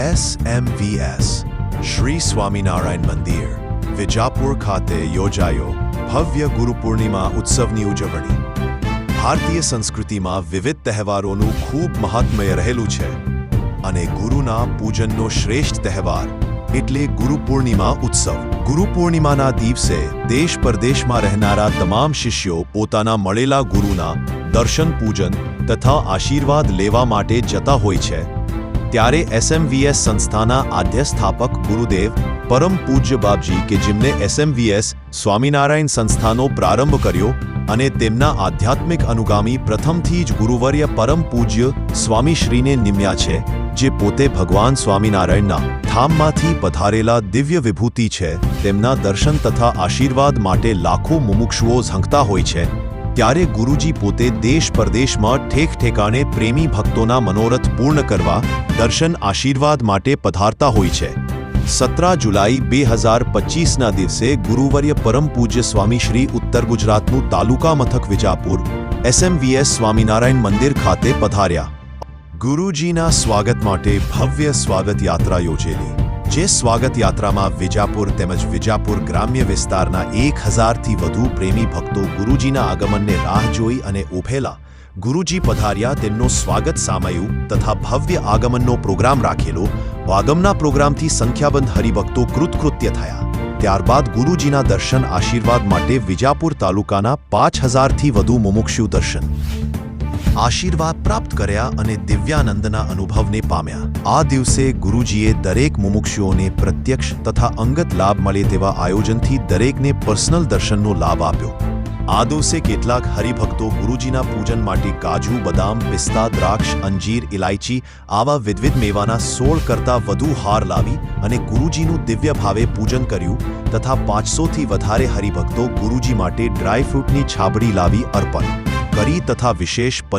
S M V S Shri Swaminarayan મંદિર વિજાપુર ખાતે યોજાયો ભવ્ય ગુરુ પૂર્ણિમા ઉત્સવની ઉજવણી ભારતીય સંસ્કૃતિમાં વિવિધ તહેવારોનું ખૂબ મહાત્મય રહેલું છે અને ગુરુના પૂજનનો શ્રેષ્ઠ તહેવાર એટલે ગુરુ પૂર્ણિમા ઉત્સવ. ગુરુ પૂર્ણિમાના દિવસે દેશ પરદેશમાં રહેનારા તમામ શિષ્યો પોતાના મળેલા ગુરુના દર્શન પૂજન તથા આશીર્વાદ લેવા માટે જતા હોય છે. ત્યારે એસએમવીએસ સંસ્થાના આધ્યસ્થાપક ગુરુદેવ પરમ પૂજ્ય બાપજી કે જેમને એસએમવીએસ સ્વામિનારાયણ સંસ્થાનો પ્રારંભ કર્યો અને તેમના આધ્યાત્મિક અનુગામી પ્રથમથી જ ગુરુવર્ય પરમ પૂજ્ય સ્વામી શ્રીને નિમ્યા છે, જે પોતે ભગવાન સ્વામિનારાયણના ધામમાંથી પધારેલા દિવ્ય વિભૂતિ છે, તેમના દર્શન તથા આશીર્વાદ માટે લાખો મુમુક્ષુઓ ઝંખતા હોય છે. ત્યારે ગુરુજી પોતે દેશ પરદેશમાં ઠેક ઠેકાણે પ્રેમી ભક્તોના મનોરથ પૂર્ણ કરવા, દર્શન આશીર્વાદ માટે પધારતા હોય છે. સત્રા જુલાઈ બે હજાર પચીસના દિવસે ગુરુવર્ય પરમ પૂજ્ય સ્વામી શ્રી ઉત્તર ગુજરાતનું તાલુકા મથક વિજાપુર, એસએમવીએસ સ્વામિનારાયણ મંદિર ખાતે પધાર્યા. ગુરુજીના સ્વાગત માટે ભવ્ય સ્વાગત યાત્રા યોજેલી. જે સ્વાગત યાત્રામાં વિજાપુર તેમજ વિજાપુર ગ્રામ્ય વિસ્તારના એક હજારથી વધુ પ્રેમી ભક્તો ગુરુજીના આગમનને રાહ જોઈ અને ઉભેલા ગુરુજી પધાર્યા તેમનો સ્વાગત સામયું તથા ભવ્ય આગમનનો પ્રોગ્રામ રાખેલો આગમના પ્રોગ્રામથી સંખ્યાબંધ હરિભક્તો કૃતકૃત્ય થયા. ત્યારબાદ ગુરુજીના દર્શન આશીર્વાદ માટે વિજાપુર તાલુકાના પાંચ હજારથી વધુ મુમુક્ષુ દર્શન આશીર્વાદ પ્રાપ્ત કર્યા અને દિવ્યાનંદના અનુભવને પામ્યા. આ દિવસે ગુરુજીએ દરેક મુમુક્ષુઓને પ્રત્યક્ષ તથા અંગત લાભ મળે તેવા આયોજનથી દરેકને પર્સનલ દર્શનનો લાભ આપ્યો. આ દિવસે કેટલાક હરિભક્તો ગુરુજીના પૂજન માટે કાજુ બદામ, પિસ્તા, દ્રાક્ષ, અંજીર ઇલાયચી આવા વિધવિધ મેવાના સોળ કરતાં વધુ હાર લાવી અને ગુરુજીનું દિવ્ય ભાવે પૂજન કર્યું તથા પાંચસોથી વધારે હરિભક્તો ગુરુજી માટે ડ્રાયફ્રૂટની છાબડી લાવી અર્પણ. કરી તથા વિશેષ પંચ